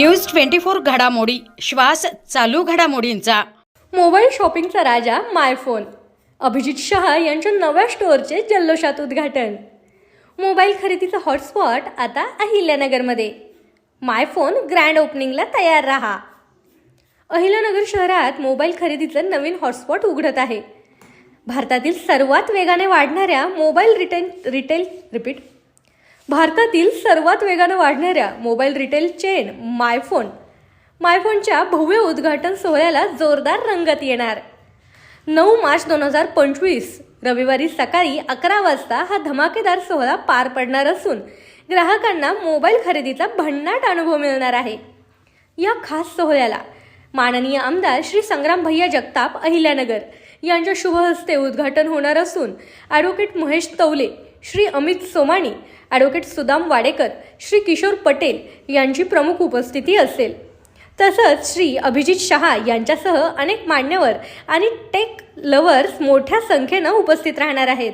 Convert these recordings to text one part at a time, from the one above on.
News twenty four घडामोडी श्वास चालू घडामोडींचा. मोबाईल शॉपिंगचा राजा मायफोन अभिजित शहा यांच्या नव्या स्टोअरचे जल्लोषात उद्घाटन. मोबाईल खरेदीचा हॉटस्पॉट आता अहिल्यानगरमध्ये. मायफोन ग्रँड ओपनिंगला तयार राहा. अहिल्यानगर शहरात मोबाईल खरेदीचं नवीन हॉटस्पॉट उघडत आहे. भारतातील सर्वात वेगाने वाढणाऱ्या मोबाईल रिटेल रिटेल रिपीट भारतातील सर्वात वेगानं वाढणाऱ्या mobile retail chain My Phone मायफोनच्या भव्य उद्घाटन सोहळ्याला जोरदार रंगत येणार. नऊ मार्च दोन हजार पंचवीस रविवारी सकाळी अकरा वाजता हा धमाकेदार सोहळा पार पडणार असून ग्राहकांना मोबाईल खरेदीचा भन्नाट अनुभव मिळणार आहे. या खास सोहळ्याला माननीय आमदार श्री संग्राम भैया जगताप अहिल्यानगर यांच्या शुभ हस्ते उद्घाटन होणार असून ॲडव्होकेट महेश तवले श्री अमित सोमाणी ॲडव्होकेट सुदाम वाडेकर श्री किशोर पटेल यांची प्रमुख उपस्थिती असेल. तसंच श्री अभिजित शहा यांच्यासह अनेक मान्यवर आणि टेक लवर्स मोठ्या संख्येनं उपस्थित राहणार आहेत.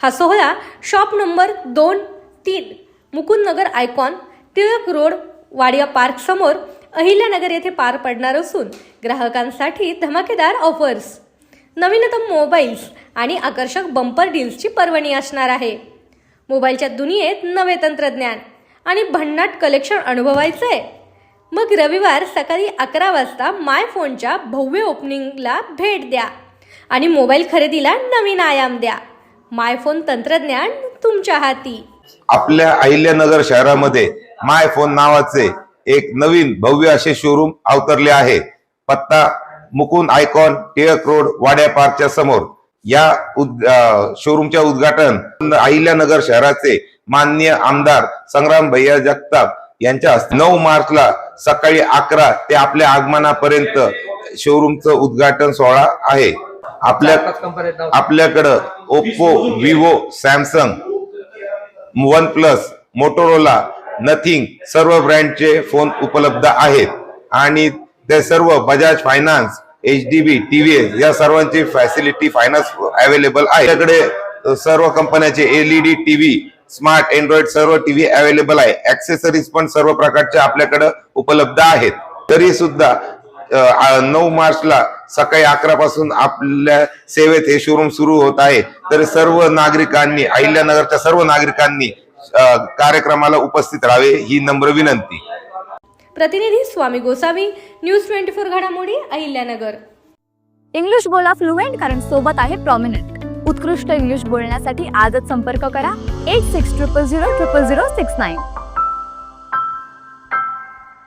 हा सोहळा शॉप नंबर दोन तीन Mukundnagar icon Tilak road Wadia park समोर अहिल्यानगर येथे पार पडणार असून ग्राहकांसाठी धमाकेदार ऑफर्स नवीनतम मोबाईल्स आणि आकर्षक बंपर डील्सची पर्वणी असणार आहे. मोबाईलच्या दुनियेत नवे तंत्रज्ञान आणि भन्नाट कलेक्शन अनुभवायचं आहे मग रविवार सकाळी अकरा वाजता माय फोनच्या भव्य ओपनिंगला भेट द्या आणि मोबाईल खरेदीला नवीन आयाम द्या. माय फोन तंत्रज्ञान तुमच्या हाती. आपल्या अहिल्यानगर शहरामध्ये माय फोन नावाचे एक नवीन भव्य असे शोरूम अवतरले आहे. पत्ता मुकुंद आयकॉन टिळक रोड वाड्या पार्कच्या समोर. या उद- शोरूमच्या उद्घाटन अहिल्यानगर शहराचे माननीय आमदार संग्राम भैया जगताप यांच्या नऊ मार्चला सकाळी अकरा ते आपल्या आगमनापर्यंत शोरूमचं उद्घाटन सोहळा आहे. आपल्या आपल्याकडं Oppo Vivo Samsung OnePlus Motorola Nothing सर्व ब्रँडचे फोन उपलब्ध आहेत. आणि ते सर्व Bajaj finance H D B TVS या सर्वांची फॅसिलिटी फायनान्स अवेलेबल आहे. त्याकडे सर्व कंपन्याचे एलईडी टीव्ही स्मार्ट अँड्रॉइड सर्व टीव्ही अवेलेबल आहे. ऍक्सेसरीज पण सर्व प्रकारचे आपल्याकडे उपलब्ध आहेत. तरी सुद्धा नऊ मार्चला सकाळी अकरा पासून आपल्या सेवेत हे शोरूम सुरू होत आहे. तर सर्व नागरिकांनी अहिल्यानगरच्या सर्व नागरिकांनी कार्यक्रमाला उपस्थित राहावे ही नम्र विनंती. प्रतिनिधी Swami Gosavi news twenty four घडामोडी अहिल्यानगर. इंग्लिश बोला फ्लुएंट कारण सोबत आहे प्रॉमिनंट उत्कृष्ट इंग्लिश बोलण्यासाठी आजच संपर्क करा. Eight six triple zero triple zero six nine